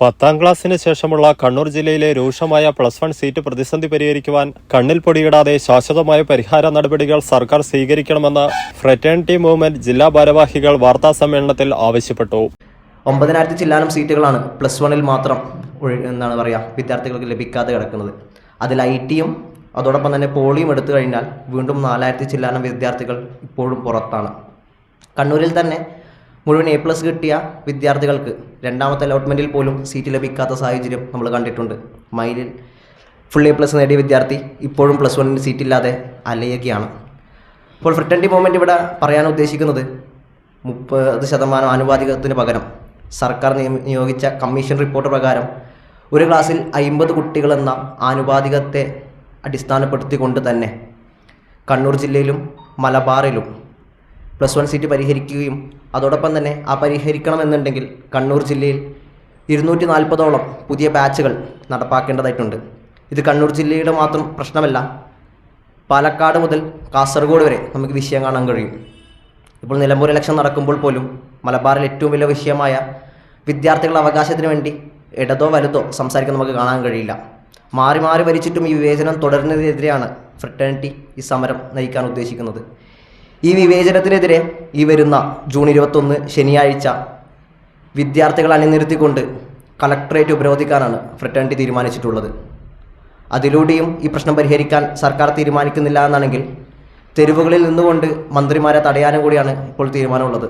പത്താം ക്ലാസ്സിന് ശേഷമുള്ള കണ്ണൂർ ജില്ലയിലെ രൂക്ഷമായ പ്ലസ് വൺ സീറ്റ് പ്രതിസന്ധി പരിഹരിക്കുവാൻ കണ്ണിൽ പൊടിയിടാതെ ശാശ്വതമായ പരിഹാര നടപടികൾ സർക്കാർ സ്വീകരിക്കണമെന്ന് ഫ്രറ്റേണിറ്റി മൂവ്മെന്റ് ജില്ലാ ഭാരവാഹികൾ വാർത്താ സമ്മേളനത്തിൽ ആവശ്യപ്പെട്ടു. ഒമ്പതിനായിരത്തി ചില്ലാനം സീറ്റുകളാണ് പ്ലസ് വണ്ണിൽ മാത്രം എന്താണ് പറയുക വിദ്യാർത്ഥികൾക്ക് ലഭിക്കാതെ കിടക്കുന്നത്. അതിൽ ഐ ടിയും അതോടൊപ്പം തന്നെ പോളിയും എടുത്തു കഴിഞ്ഞാൽ വീണ്ടും നാലായിരത്തി ചില്ലാനം വിദ്യാർത്ഥികൾ ഇപ്പോഴും പുറത്താണ്. കണ്ണൂരിൽ തന്നെ മുഴുവൻ എ പ്ലസ് കിട്ടിയ വിദ്യാർത്ഥികൾക്ക് രണ്ടാമത്തെ അലോട്ട്മെന്റിൽ പോലും സീറ്റ് ലഭിക്കാത്ത സാഹചര്യം നമ്മൾ കണ്ടിട്ടുണ്ട്. മൈലിൽ ഫുൾ എ പ്ലസ് നേടിയ വിദ്യാർത്ഥി ഇപ്പോഴും പ്ലസ് വണ്ണിന് സീറ്റില്ലാതെ അലയുകയാണ്. അപ്പോൾ ഫ്രിട്ടന്റി മൂവ്മെന്റ് ഇവിടെ പറയാൻ ഉദ്ദേശിക്കുന്നത് മുപ്പത് ശതമാനം ആനുപാതികത്തിന് പകരം സർക്കാർ നിയോഗിച്ച കമ്മീഷൻ റിപ്പോർട്ട് പ്രകാരം ഒരു ക്ലാസ്സിൽ അയിമ്പത് കുട്ടികളെന്ന ആനുപാതികത്തെ അടിസ്ഥാനപ്പെടുത്തിക്കൊണ്ട് തന്നെ കണ്ണൂർ ജില്ലയിലും മലബാറിലും പ്ലസ് വൺ സീറ്റ് പരിഹരിക്കുകയും അതോടൊപ്പം തന്നെ ആ പരിഹരിക്കണമെന്നുണ്ടെങ്കിൽ കണ്ണൂർ ജില്ലയിൽ ഇരുന്നൂറ്റി നാൽപ്പതോളം പുതിയ ബാച്ചുകൾ നടപ്പാക്കേണ്ടതായിട്ടുണ്ട്. ഇത് കണ്ണൂർ ജില്ലയുടെ മാത്രം പ്രശ്നമല്ല പാലക്കാട് മുതൽ കാസർഗോഡ് വരെ നമുക്ക് വിഷയം കാണാൻ കഴിയും. ഇപ്പോൾ നിലമ്പൂർ ഇലക്ഷൻ നടക്കുമ്പോൾ പോലും മലബാറിൽ ഏറ്റവും വലിയ വിഷയമായ വിദ്യാർത്ഥികളുടെ അവകാശത്തിന് വേണ്ടി ഇടതോ വലുതോ സംസാരിക്കാൻ നമുക്ക് കാണാൻ കഴിയില്ല. മാറി മാറി ഭരിച്ചിട്ടും ഈ വിവേചനം തുടരുന്നതിനെതിരെയാണ് ഫ്രട്ടേണിറ്റി ഈ സമരം നയിക്കാൻ ഉദ്ദേശിക്കുന്നത്. ഈ വിവേചനത്തിനെതിരെ ഈ വരുന്ന ജൂൺ ഇരുപത്തൊന്ന് ശനിയാഴ്ച വിദ്യാർത്ഥികൾ അണിനിരത്തിക്കൊണ്ട് കളക്ടറേറ്റ് ഉപരോധിക്കാനാണ് ഫ്രട്ടേണിറ്റി തീരുമാനിച്ചിട്ടുള്ളത്. അതിലൂടെയും ഈ പ്രശ്നം പരിഹരിക്കാൻ സർക്കാർ തീരുമാനിക്കുന്നില്ല എന്നാണെങ്കിൽ തെരുവുകളിൽ നിന്നുകൊണ്ട് മന്ത്രിമാരെ തടയാനും കൂടിയാണ് ഇപ്പോൾ തീരുമാനമുള്ളത്.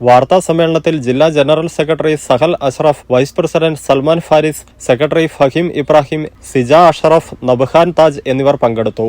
വാർത്താ സമ്മേളനത്തിൽ ജില്ലാ general secretary Sahal Ashraf vice president Salman Faris secretary Faheem Ibrahim Sija Ashraf Nabhan Taj എന്നിവർ പങ്കെടുത്തു.